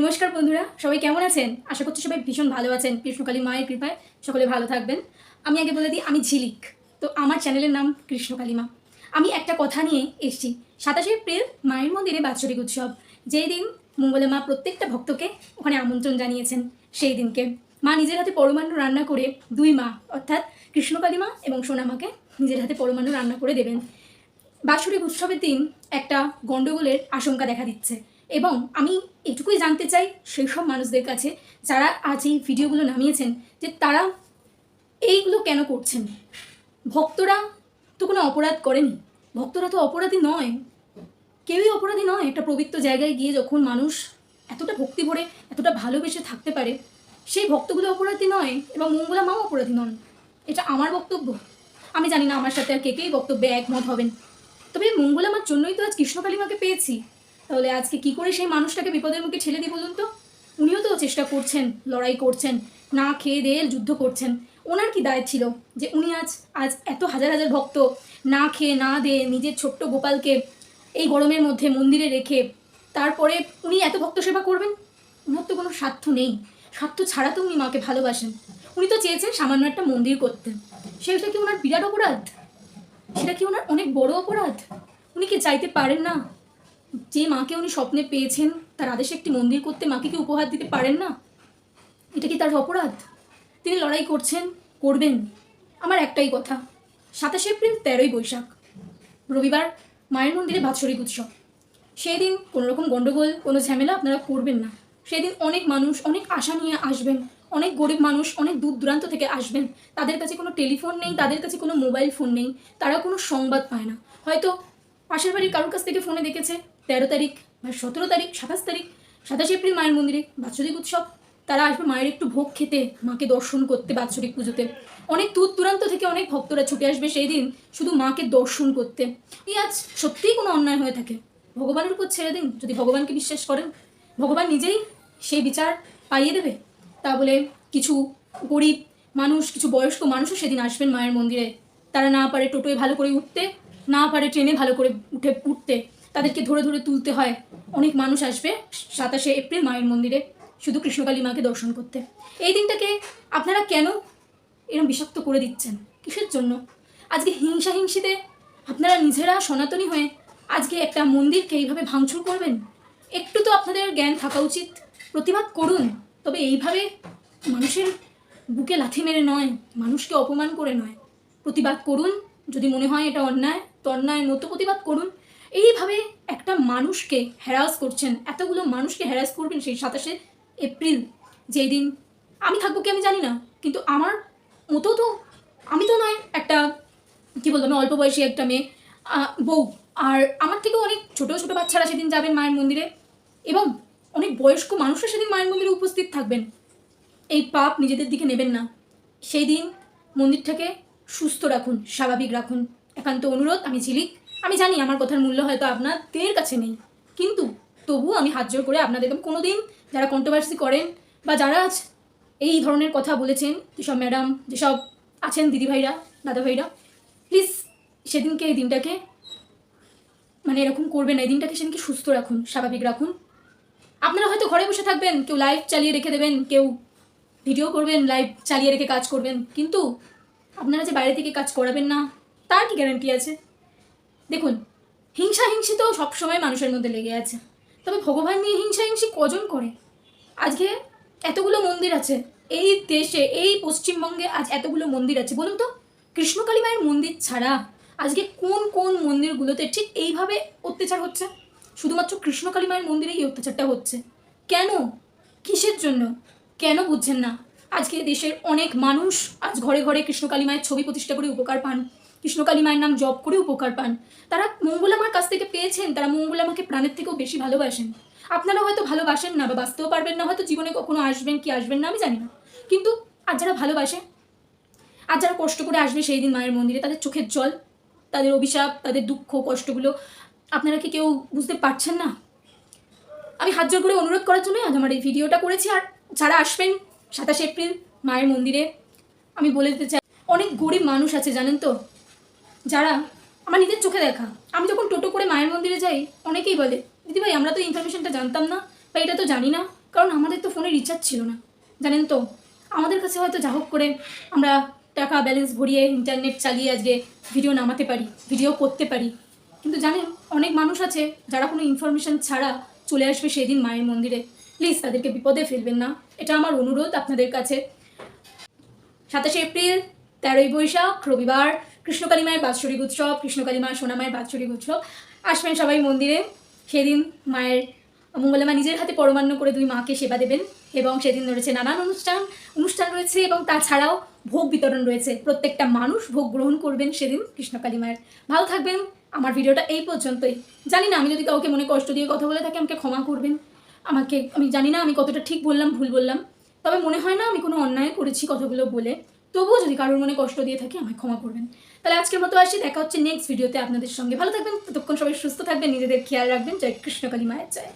নমস্কার বন্ধুরা, সবাই কেমন আছেন? আশা করছি সবাই ভীষণ ভালো আছেন। কৃষ্ণকালী মায়ের কৃপায় সকলে ভালো থাকবেন। আমি আগে বলে দিই, আমি ঝিলিক। তো আমার চ্যানেলের নাম কৃষ্ণকালী মা। আমি একটা কথা নিয়ে এসেছি। সাতাশে এপ্রিল মায়ের মন্দিরে বাৎসরিক উৎসব। যেই দিন মঙ্গলা মা প্রত্যেকটা ভক্তকে ওখানে আমন্ত্রণ জানিয়েছেন, সেই দিনকে। মা নিজের হাতে পরমান্ন রান্না করে দুই মা, অর্থাৎ কৃষ্ণকালী মা এবং সোনামাকে নিজের হাতে পরমান্ন রান্না করে দেবেন। বাৎসরিক উৎসবের দিন একটা গণ্ডগোলের আশঙ্কা দেখা দিচ্ছে। এবং আমি এটুকুই জানতে চাই সেই সব মানুষদের কাছে যারা আজ এই ভিডিওগুলো নামিয়েছেন যে তারা এইগুলো কেন করছেন? ভক্তরা তো কোনো অপরাধ করেনি। ভক্তরা তো অপরাধী নয়। কেউই অপরাধী নয়। একটা পবিত্র জায়গায় গিয়ে যখন মানুষ এতটা ভক্তি ভরে, এতটা ভালোবেসে থাকতে পারে, সেই ভক্তগুলো অপরাধী নয় এবং মঙ্গলা মাও অপরাধী নন। এটা আমার বক্তব্য। আমি জানি না আমার সাথে আর কে কেই বক্তব্যে একমত হবেন। তবে মঙ্গলামার জন্যই তো আজ কৃষ্ণকালী মাকে পেয়েছি। তাহলে আজকে কি করে সেই মানুষটাকে বিপদের মুখে ঠেলে দিই বলুন তো? উনিও তো চেষ্টা করছেন, লড়াই করছেন, না খেয়ে দেয়ে যুদ্ধ করছেন। ওনার কি দায় ছিল যে উনি আজ আজ এত হাজার হাজার ভক্ত না খেয়ে না দেয়ে নিজের ছোট্ট গোপালকে এই গরমের মধ্যে মন্দিরে রেখে তারপরে উনি এত ভক্ত সেবা করবেন? ওনার তো কোনো স্বার্থ নেই। স্বার্থ ছাড়া তো উনি মাকে ভালোবাসেন। উনি তো চেয়েছেন সামান্য একটা মন্দির করতে। সেটা কি ওনার বিরাট অপরাধ? সেটা কি ওনার অনেক বড় অপরাধ? উনি কি চাইতে পারেন না? যে মাকে উনি স্বপ্নে পেয়েছেন, তার আদেশে একটি মন্দির করতে মাকে কি উপহার দিতে পারেন না? এটা কি তার অপরাধ? তিনি লড়াই করছেন, করবেন। আমার একটাই কথা, সাতাশে এপ্রিল তেরোই বৈশাখ, রবিবার মায়ের মন্দিরে বাৎসরিক উৎসব। সেই দিন কোনো রকম গণ্ডগোল কোনো ঝামেলা আপনারা করবেন না। সেই দিন অনেক মানুষ, অনেক আশা নিয়ে আসবেন, অনেক গরিব মানুষ, অনেক দূর দূরান্ত থেকে আসবেন। তাদের কাছে কোনো টেলিফোন নেই, তাদের কাছে কোনো মোবাইল ফোন নেই, তারা কোনো সংবাদ পায় না। হয়তো পাশের বাড়ির কারোর কাছ থেকে ফোনে দেখেছে তেরো তারিখ বা সতেরো তারিখ, সাতাশ তারিখ, সাতাশ এপ্রিল মায়ের মন্দিরে বাৎসরিক উৎসব। তারা আসবে মায়ের একটু ভোগ খেতে, মাকে দর্শন করতে বাৎসরিক পুজোতে। অনেক দূর দূরান্ত থেকে অনেক ভক্তরা ছুটে আসবে সেই দিন শুধু মাকে দর্শন করতে। এই আজ সত্যিই কোনো অন্যায় হয়ে থাকে। ভগবানের উপর ছেড়ে দিন, যদি ভগবানকে বিশ্বাস করেন। ভগবান নিজেই সেই বিচার পাইয়ে দেবে। তা বলে কিছু গরিব মানুষ, কিছু বয়স্ক মানুষও সেদিন আসবেন মায়ের মন্দিরে। তারা না পারে টোটোয় ভালো করে উঠতে, না পারে ট্রেনে ভালো করে উঠে উঠতে। তাদেরকে ধরে ধরে তুলতে হয়। অনেক মানুষ আসবে সাতাশে এপ্রিল মায়ের মন্দিরে শুধু কৃষ্ণকালী মাকে দর্শন করতে। এই দিনটাকে আপনারা কেন এরকম বিষাক্ত করে দিচ্ছেন? কিসের জন্য? আজকে হিংসা হিংসিতে আপনারা নিজেরা সনাতনী হয়ে আজকে একটা মন্দিরকে এইভাবে ভাঙচুর করবেন? একটু তো আপনাদের জ্ঞান থাকা উচিত। প্রতিবাদ করুন। তবে এইভাবে মানুষের বুকে লাথি মেরে নয়, মানুষকে অপমান করে নয়। প্রতিবাদ করুন। যদি মনে হয় এটা অন্যায়, তো অন্যায় মতো প্রতিবাদ করুন। এইভাবে একটা মানুষকে হ্যারাস করছেন, এতগুলো মানুষকে হ্যারাস করবেন সেই সাতাশে এপ্রিল যেই দিন। আমি থাকব কি আমি জানি না, কিন্তু আমার মতো তো আমি তো নয়, একটা, কি বলব, আমি অল্প বয়সী একটা মেয়ে। বউ। আর আমার থেকেও অনেক ছোটো ছোটো বাচ্চারা সেদিন যাবেন মায়ের মন্দিরে এবং অনেক বয়স্ক মানুষরা সেদিন মায়ের মন্দিরে উপস্থিত থাকবেন। এই পাপ নিজেদের দিকে নেবেন না। সেই দিন মন্দিরটাকে সুস্থ রাখুন, স্বাভাবিক রাখুন। একান্ত অনুরোধ, আমি ঝিলিক। আমি জানি আমার কথার মূল্য হয়তো আপনাদের কাছে নেই, কিন্তু তবুও আমি হাত জোর করে আপনাদেরকে কোনো দিন যারা কন্ট্রোভার্সি করেন বা যারা আজ এই ধরনের কথা বলেছেন, যেসব ম্যাডাম যেসব আছেন দিদিভাইরা, দাদাভাইরা প্লিজ সেদিনকে এই দিনটাকে মানে এরকম করবেন না, এই দিনটাকে সেদিনকে সুস্থ রাখুন, স্বাভাবিক রাখুন। আপনারা হয়তো ঘরে বসে থাকবেন, কেউ লাইভ চালিয়ে রেখে দেবেন, কেউ ভিডিও করবেন লাইভ চালিয়ে রেখে কাজ করবেন, কিন্তু আপনারা যে বাইরে থেকে কাজ করাবেন না, তার কি গ্যারান্টি আছে? দেখুন হিংসা হিংসি তো সবসময় মানুষের মধ্যে লেগে আছে। তবে ভগবান নিয়ে হিংসা হিংসি কজন করে? আজকে এতগুলো মন্দির আছে, এই দেশে, এই পশ্চিমবঙ্গে আজ এতগুলো মন্দির আছে, বলুন তো, কৃষ্ণকালী মায়ের মন্দির ছাড়া আজকে কোন কোন মন্দিরগুলোতে ঠিক এইভাবে অত্যাচার হচ্ছে? শুধুমাত্র কৃষ্ণকালী মায়ের মন্দিরেই এই অত্যাচারটা হচ্ছে। কেন? কিসের জন্য? কেন বুঝছেন না? আজকে দেশের অনেক মানুষ আজ ঘরে ঘরে কৃষ্ণকালী মায়ের ছবি প্রতিষ্ঠা করে উপকার পান। কৃষ্ণকালী মায়ের নাম জপ করে উপকার পান। তারা মঙ্গলামার কাছ থেকে পেয়েছেন, তারা মঙ্গলামাকে প্রাণের থেকেও বেশি ভালোবাসেন। আপনারা হয়তো ভালোবাসেন না বা বাঁচতেও পারবেন না, হয়তো জীবনে কখনো আসবেন, কি আসবেন না আমি জানি না। কিন্তু আর যারা ভালোবাসে আর যারা কষ্ট করে আসবে সেই দিন মায়ের মন্দিরে, তাদের চোখের জল, তাদের অভিশাপ, তাদের দুঃখ, কষ্টগুলো আপনারা কি কেউ বুঝতে পারছেন না? আমি হাত জোর করে অনুরোধ করার জন্যই আজ আমার এই ভিডিওটা করেছি। আর যারা আসবেন সাতাশে এপ্রিল মায়ের মন্দিরে, আমি বলে দিতে চাই, অনেক গরিব মানুষ আছে জানেন তো? যারা আমার নিজের চোখে দেখা, আমি যখন টোটো করে মায়ের মন্দিরে যাই, অনেকেই বলে, দিদিভাই, আমরা তো ইনফরমেশনটা জানতাম না, বা এটা তো জানি না। কারণ আমাদের তো ফোনে রিচার্জ ছিল না। জানেন তো, আমাদের কাছে হয়তো যা হোক করে আমরা টাকা ব্যালেন্স ভরিয়ে ইন্টারনেট চালিয়ে আজকে ভিডিও নামাতে পারি ভিডিও করতে পারি। কিন্তু জানেন, অনেক মানুষ আছে যারা কোনো ইনফরমেশন ছাড়া চলে আসবে সেদিন মায়ের মন্দিরে। প্লিজ তাদেরকে বিপদে ফেলবেন না। এটা আমার অনুরোধ আপনাদের কাছে। সাতাশে এপ্রিল, তেরোই বৈশাখ, রবিবার কৃষ্ণকালী মায়ের বাৎসরিক উৎসব, কৃষ্ণকালী মা সোনা মায়ের বাৎসরিক উৎসব। আসবেন সবাই মন্দিরে। সেদিন মায়ের, মঙ্গলা মা নিজের হাতে পরমান্ন করে দুই মাকে সেবা দেবেন এবং সেদিন রয়েছে নানান অনুষ্ঠান। অনুষ্ঠান রয়েছে এবং তাছাড়াও ভোগ বিতরণ রয়েছে। প্রত্যেকটা মানুষ ভোগ গ্রহণ করবেন সেদিন কৃষ্ণকালী মায়ের। ভালো থাকবেন। আমার ভিডিওটা এই পর্যন্তই। জানি না, আমি যদি কাউকে মনে কষ্ট দিয়ে কথা বলে থাকি, আমাকে ক্ষমা করবেন। আমাকে, আমি জানি না আমি কতটা ঠিক বললাম, ভুল বললাম। তবে মনে হয় না আমি কোনো অন্যায় করেছি কথাগুলো বলে। তবুও যদি কারোর মনে কষ্ট দিয়ে থাকি, আমায় ক্ষমা করবেন। তাহলে আজকের মতো আসি, দেখা হচ্ছে নেক্সট ভিডিওতে আপনাদের সঙ্গে ভালো থাকবেন। ততক্ষণ সবাই সুস্থ থাকবেন, নিজেদের খেয়াল রাখবেন। জয় কৃষ্ণকালী মায়ের জয়।